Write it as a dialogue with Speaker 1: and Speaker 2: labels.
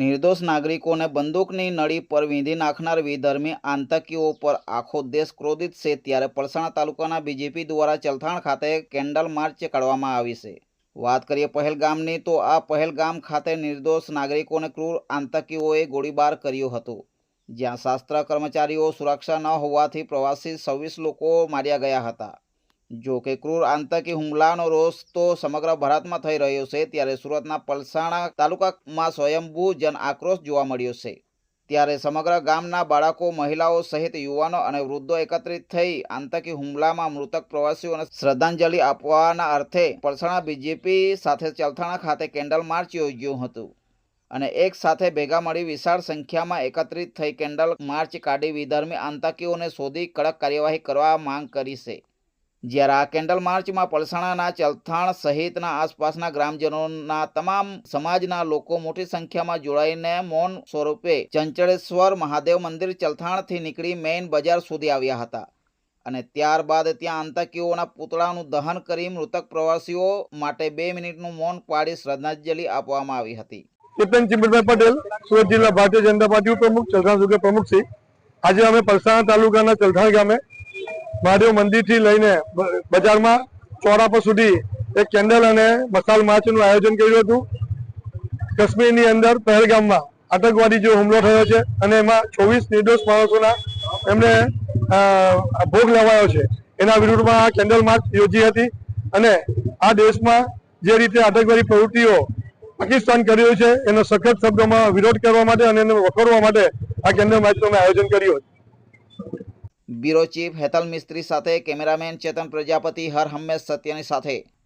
Speaker 1: નિર્દોષ નાગરિકોને બંદૂકની નળી પર વીંધી નાખનાર વિધર્મી આતંકીઓ પર આખો દેશ ક્રોધિત છે ત્યારે પલસાણા તાલુકાના બીજેપી દ્વારા ચલથાણ ખાતે કેન્ડલ માર્ચ કાઢવામાં આવી છે. વાત કરીએ પહેલગામની તો આ પહેલગામ ખાતે નિર્દોષ નાગરિકોને ક્રૂર આતંકીઓએ ગોળીબાર કર્યો હતો. જ્યાં શાસ્ત્ર કર્મચારીઓ સુરક્ષા ન હોવાથી પ્રવાસી છવ્વીસ લોકો માર્યા ગયા હતા. જો કે ક્રૂર આતંકી હુમલાનો રોષ તો સમગ્ર ભારતમાં થઈ રહ્યો છે, ત્યારે સુરતના પલસાણા તાલુકામાં સ્વયંભૂ જન આક્રોશ જોવા મળ્યો છે. ત્યારે સમગ્ર ગામના બાળકો, મહિલાઓ સહિત યુવાનો અને વૃદ્ધો એકત્રિત થઈ આતંકી હુમલામાં મૃતક પ્રવાસીઓને શ્રદ્ધાંજલિ આપવાના અર્થે પલસાણા બીજેપી સાથે ચલથાણા ખાતે કેન્ડલ માર્ચ યોજ્યું હતું અને એક સાથે ભેગા મળી વિશાળ સંખ્યામાં એકત્રિત થઈ કેન્ડલ માર્ચ કાઢી વિધર્મી આતંકીઓને શોધી કડક કાર્યવાહી કરવા માંગ કરી છે. જ્યારે આ કેન્ડલ માર્ચમાં પલસાણાના ચલથાણ સહિતના આસપાસના ગ્રામજનોના તમામ સમાજના લોકો મોટી સંખ્યામાં જોડાઈને મૌન સ્વરૂપે ચંચળેશ્વર મહાદેવ મંદિર ચલથાણથી નીકળી મેઇન બજાર સુધી આવ્યા હતા. અને ત્યારબાદ ત્યાં આતંકીઓના પૂતળાનું દહન કરી મૃતક પ્રવાસીઓ માટે બે મિનિટનું મૌન પાડી શ્રદ્ધાંજલિ આપવામાં આવી હતી.
Speaker 2: કેતન ચિમરભાઈ પટેલ, સુરત જિલ્લા ભારતીય જનતા પાર્ટી પ્રમુખ ચલથાણ સુગર પ્રમુખ છે આજે અમે પલસાણા તાલુકાના ચલથાણ ગામે મહાદેવ મંદિરથી લઈને બજારમાં ચોરાપા સુધી એક કેન્ડલ અને મસાલ માર્ચનું આયોજન કર્યું હતું. કાશ્મીરની અંદર પહેલગામમાં આતંકવાદી જે હુમલો થયો છે અને એમાં ચોવીસ નિર્દોષ માણસોના એમને ભોગ લેવાયો છે. એના વિરુદ્ધમાં આ કેન્ડલ માર્ચ યોજી હતી અને આ દેશમાં જે રીતે આતંકવાદી પ્રવૃત્તિઓ પાકિસ્તાન કર્યું છે, એનો સખત શબ્દોમાં વિરોધ કરવા માટે અને એને વખોડવા માટે આ કેન્દ્ર માર્ચનું આયોજન કર્યું હતું.
Speaker 1: બ્યુરો ચીફ હેતલ મિસ્ત્રી સાથે કેમેરામેન ચેતન પ્રજાપતિ હર હંમેશ સત્યની સાથે.